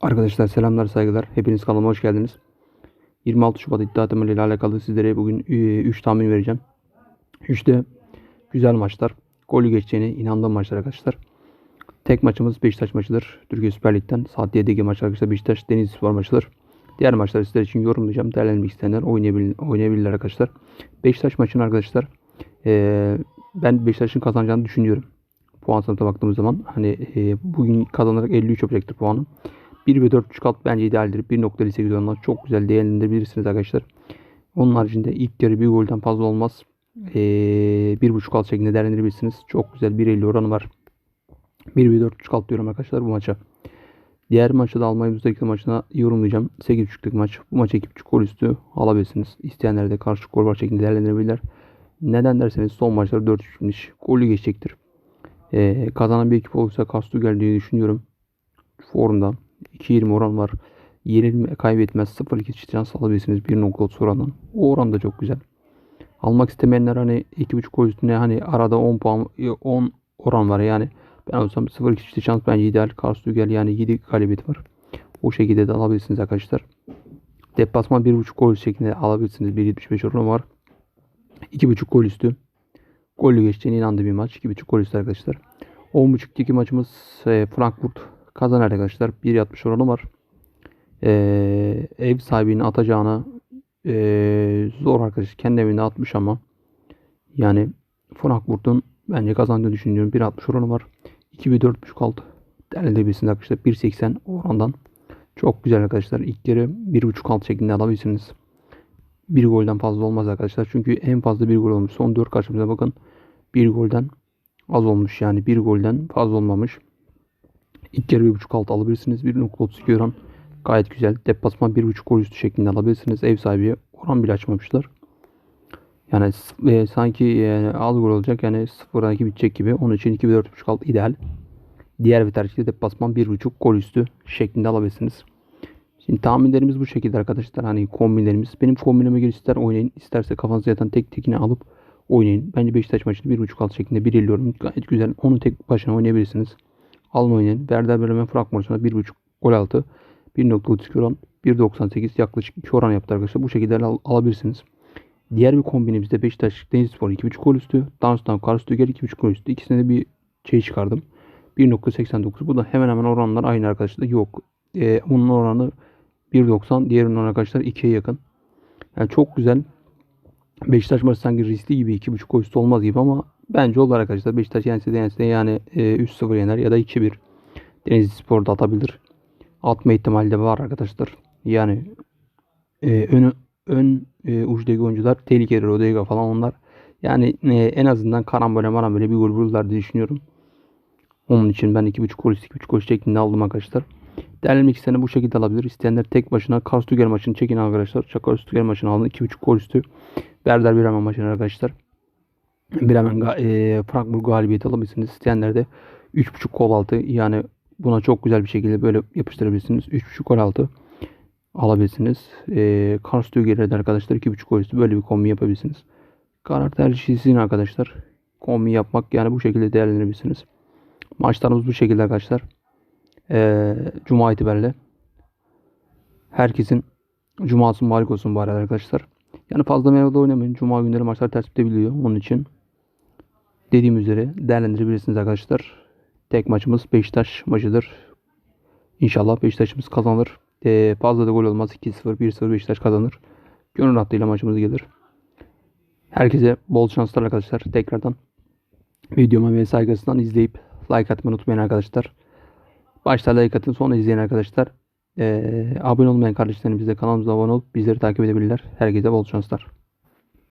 Arkadaşlar selamlar saygılar. Hepiniz kanalıma hoş geldiniz. 26 Şubat iddia temeli ile alakalı sizlere bugün 3 tahmin vereceğim. 3 de güzel maçlar. Golü geçeceğine inandığım maçlar arkadaşlar. Tek maçımız Beşiktaş maçıdır. Türkiye Süper Lig'den saat 7'deki maç arkadaşlar Beşiktaş Denizli Spor maçıdır. Diğer maçları sizler için yorumlayacağım. Değerlendirmek isteyenler oynayabilir, oynayabilirler arkadaşlar. Beşiktaş maçını arkadaşlar eee, ben Beşiktaş'ın kazanacağını düşünüyorum. Puan sınıfına baktığımız zaman hani eee, bugün kazanarak 53 yapacaktır puanı. 1 ve 4.5 alt bence idealdir. 1.58 oranla çok güzel değerlendirebilirsiniz arkadaşlar. Onun haricinde ilk yarı bir golden fazla olmaz. Ee, 1.5 alt şeklinde değerlendirebilirsiniz. Çok güzel 1.50 oranı var. 1 ve 4.5 alt diyorum arkadaşlar bu maça. Diğer maçı da Almanya'daki maçına yorumlayacağım. 8.5'lık maç. Bu maç 2.5 gol üstü alabilirsiniz. İsteyenler de karşı gol var şeklinde değerlendirebilirler. Neden derseniz son maçları 4 bitmiş. Golü geçecektir. Ee, kazanan bir ekip olursa Kastu geldiğini düşünüyorum. Forumda 2.20 oran var. Yenilme kaybetmez 0.2 şans alabilirsiniz 1.30 orandan. O oran da çok güzel. Almak istemeyenler hani 2.5 gol üstüne hani arada 10 puan 10 oran var yani. Ben olsam 0.2 şans bence ideal. Karsu gel yani 7 galibiyet var. O şekilde de alabilirsiniz arkadaşlar. Deplasman 1.5 gol şeklinde alabilirsiniz. 1.75 oranı var. 2.5 gol üstü. Gollü geçeceğine inandığı bir maç. 2.5 gol üstü arkadaşlar. 10.5'teki maçımız e, Frankfurt kazanar arkadaşlar. 1.60 oranı var. Ee, ev sahibinin atacağına ee, zor arkadaşlar. Kendi evinde atmış ama yani Frankfurt'un bence kazandığını düşünüyorum. 1.60 oranı var. 2 ve 4.5 alt değerlendirebilirsiniz arkadaşlar. 1.80 orandan. Çok güzel arkadaşlar. İlk yarı 1.5 alt şeklinde alabilirsiniz. Bir golden fazla olmaz arkadaşlar. Çünkü en fazla bir gol olmuş. Son 4 karşımıza bakın. Bir golden az olmuş yani. Bir golden fazla olmamış. İlk yarı 1.5 alt alabilirsiniz. 1.32 oran gayet güzel. Deplasman 1.5 gol üstü şeklinde alabilirsiniz. Ev sahibi oran bile açmamışlar. Yani e, sanki e, az gol olacak yani 0'a 2 bitecek gibi. Onun için 2 ve 4.5 alt ideal. Diğer bir tercihte deplasman 1.5 gol üstü şeklinde alabilirsiniz. Şimdi tahminlerimiz bu şekilde arkadaşlar. Hani kombinlerimiz. Benim kombinime göre ister oynayın. isterse kafanıza yatan tek tekini alıp oynayın. Bence Beşiktaş maçını 1.5 alt şeklinde bir eliyorum. Gayet güzel. Onu tek başına oynayabilirsiniz. Alın oynayın. Werder Bremen Frank maçında 1.5 gol altı. 1.32 oran 1.98 yaklaşık 2 oran yaptı arkadaşlar. Bu şekilde al- alabilirsiniz. Diğer bir kombinimizde Beşiktaş Denizlispor 2.5 gol üstü. Danstan Karstüger 2.5 gol üstü. İkisine de bir şey çıkardım. 1.89. Bu da hemen hemen oranlar aynı arkadaşlar. Yok. Ee, onun oranı 1.90. Diğerinin oranı arkadaşlar 2'ye yakın. Yani çok güzel. Beşiktaş maçı sanki riskli gibi 2.5 gol üstü olmaz gibi ama bence olur arkadaşlar. Beşiktaş yense de yense yani e, 3-0 yener ya da 2-1. Denizli Spor'da atabilir. Atma ihtimali de var arkadaşlar. Yani e, ön, ön e, uçtaki oyuncular tehlikeli Rodega falan onlar. Yani e, en azından karambole marambole bir gol vururlar diye düşünüyorum. Onun için ben 2.5 gol 2.5 gol şeklinde aldım arkadaşlar. Değerlenmek isteyenler bu şekilde alabilir. İsteyenler tek başına Karstüger maçını çekin arkadaşlar. Karstüger maçını alın. 2.5 gol üstü. Werder Bremen maçını arkadaşlar. Bremen e, Frankfurt galibiyeti alabilirsiniz. İsteyenler de 3.5 gol altı yani buna çok güzel bir şekilde böyle yapıştırabilirsiniz. 3.5 gol altı alabilirsiniz. E, Karstüger'e de arkadaşlar 2.5 gol üstü böyle bir kombi yapabilirsiniz. Karar tercihi sizin arkadaşlar. Kombi yapmak yani bu şekilde değerlendirebilirsiniz. Maçlarımız bu şekilde arkadaşlar. Ee, Cuma itibariyle. Herkesin Cuması mübarek olsun bari arkadaşlar. Yani fazla meyvede oynamayın. Cuma günleri maçlar ters bitebiliyor. Onun için dediğim üzere değerlendirebilirsiniz arkadaşlar. Tek maçımız Beşiktaş maçıdır. İnşallah Beşiktaş'ımız kazanır. Ee, fazla da gol olmaz. 2-0, 1-0 Beşiktaş kazanır. Gönül rahatlığıyla maçımız gelir. Herkese bol şanslar arkadaşlar. Tekrardan videomu ve saygısından izleyip like atmayı unutmayın arkadaşlar. Başta like atın sonra izleyin arkadaşlar. Ee, abone olmayan kardeşlerimiz de kanalımıza abone olup bizleri takip edebilirler. Herkese bol şanslar.